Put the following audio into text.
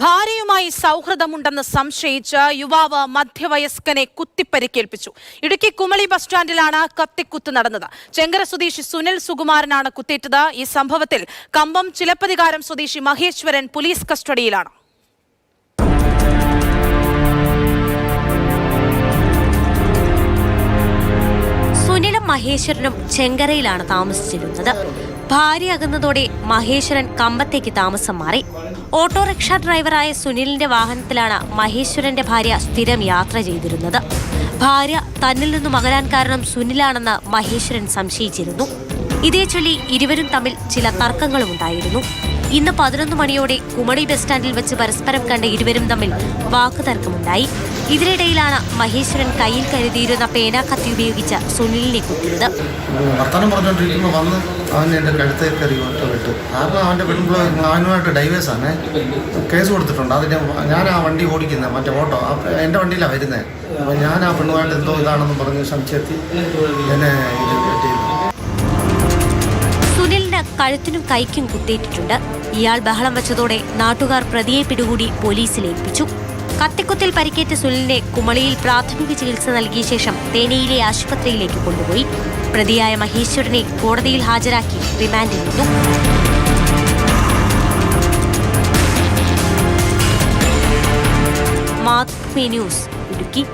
ഭാര്യയുമായി സൗഹൃദമുണ്ടെന്ന് സംശയിച്ച് യുവാവ് മധ്യവയസ്കനെ കുത്തിപ്പരിക്കേൽപ്പിച്ചു. ഇടുക്കി കുമളി ബസ് സ്റ്റാൻഡിലാണ് കത്തിക്കുത്ത് നടന്നത്. ചെങ്കര സ്വദേശി സുനിൽ സുകുമാരനാണ് കുത്തേറ്റത്. ഈ സംഭവത്തിൽ കമ്പം ചിലപ്പതികാരം സ്വദേശി മഹേശ്വരൻ പോലീസ് കസ്റ്റഡിയിലാണ്. മഹേശ്വരനും ചെങ്കരയിലാണ് താമസിച്ചിരുന്നത്. ഭാര്യ അകന്നതോടെ മഹേശ്വരൻ കമ്പത്തേക്ക് താമസം മാറി. ഓട്ടോറിക്ഷ ഡ്രൈവറായ സുനിലിന്റെ വാഹനത്തിലാണ് മഹേശ്വരന്റെ ഭാര്യ സ്ഥിരം യാത്ര ചെയ്തിരുന്നത്. ഭാര്യ തന്നിൽ നിന്നും അകലാൻ കാരണം സുനിലാണെന്ന് മഹേശ്വരൻ സംശയിച്ചിരുന്നു. ഇതേ ചൊല്ലി ഇരുവരും തമ്മിൽ ചില തർക്കങ്ങളും ഉണ്ടായിരുന്നു ഇന്ന് പതിനൊന്ന് മണിയോടെ കുമളി ബസ് സ്റ്റാൻഡിൽ വെച്ച് പരസ്പരം കണ്ട ഇരുവരും തമ്മിൽ വാക്കുതർക്കമുണ്ടായി. ഇതിനിടയിലാണ് മഹേശ്വരൻ കയ്യിൽ കരുതിയിരുന്ന പേന കത്തി ഉപയോഗിച്ച് സുനിലിനെ കുത്തിയത്. വർത്തമാനം വന്ന് അവൻ എന്റെ കഴുത്തേക്ക് ഒറ്റ വിട്ടു. കാരണം അവന്റെ പെൺപിള്ള അവനുമായിട്ട് ഡൈവേഴ്സാണ് കേസ് കൊടുത്തിട്ടുണ്ട്. അതിന്റെ ഞാൻ ആ വണ്ടി ഓടിക്കുന്നത് മറ്റേ ഓട്ടോ. എന്റെ വണ്ടിയിലാണ് വരുന്നത് അപ്പം ഞാൻ ആ പെണ്ണുമായിട്ട് എന്തോ ഇതാണെന്ന് പറഞ്ഞ് സംശയത്തിൽ എന്നെ കഴുത്തിനും കൈക്കും കുത്തേറ്റിട്ടുണ്ട്. ഇയാൾ ബഹളം വച്ചതോടെ നാട്ടുകാർ പ്രതിയെ പിടികൂടി പോലീസിൽ ഏൽപ്പിച്ചു. കത്തിക്കുത്തിൽ പരിക്കേറ്റ സുനിലിനെ കുമളിയിൽ പ്രാഥമിക ചികിത്സ നൽകിയ ശേഷം തേനിയിലെ ആശുപത്രിയിലേക്ക് കൊണ്ടുപോയി. പ്രതിയായ മഹേശ്വരനെ കോടതിയിൽ ഹാജരാക്കി റിമാൻഡിൽ ചെയ്തു മാതൃഭൂമി ന്യൂസ് ഇടുക്കി.